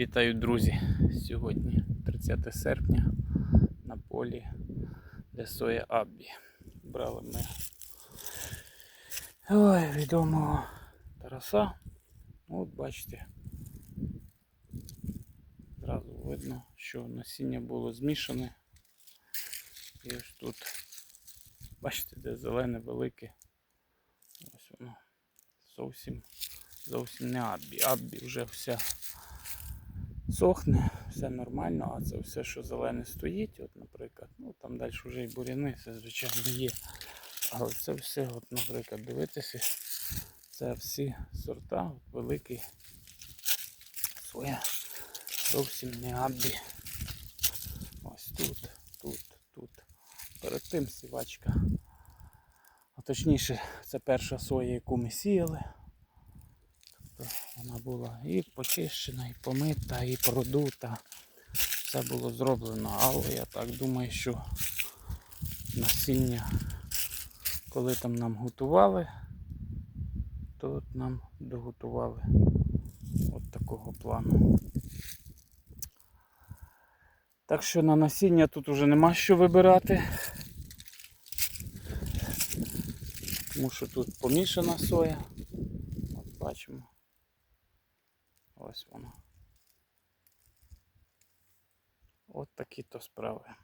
Вітаю, друзі! Сьогодні 30 серпня на полі, де соя Аббі. Брали ми ой, відомого Тараса. Ну, От бачите, зразу видно, що насіння було змішане. І ось тут, бачите, де зелене велике. Ось воно зовсім, зовсім не Аббі. Аббі вже вся сохне, все нормально, а це все, що зелене стоїть, от, наприклад, ну там далі вже і буряни, це звичайно є. Але це все, от, наприклад, дивитися, це всі сорта, от, великий соя, зовсім не аббі. Ось тут, тут, тут. Перед тим сівачка. А точніше, це перша соя, яку ми сіяли. Вона була і почищена, і помита, і продута. Все було зроблено, але я так думаю, що насіння, коли там нам готували, то нам доготували от такого плану. Так що на насіння тут вже нема що вибирати. Тому що тут помішана соя. От бачимо. Ось воно. От такі то справи.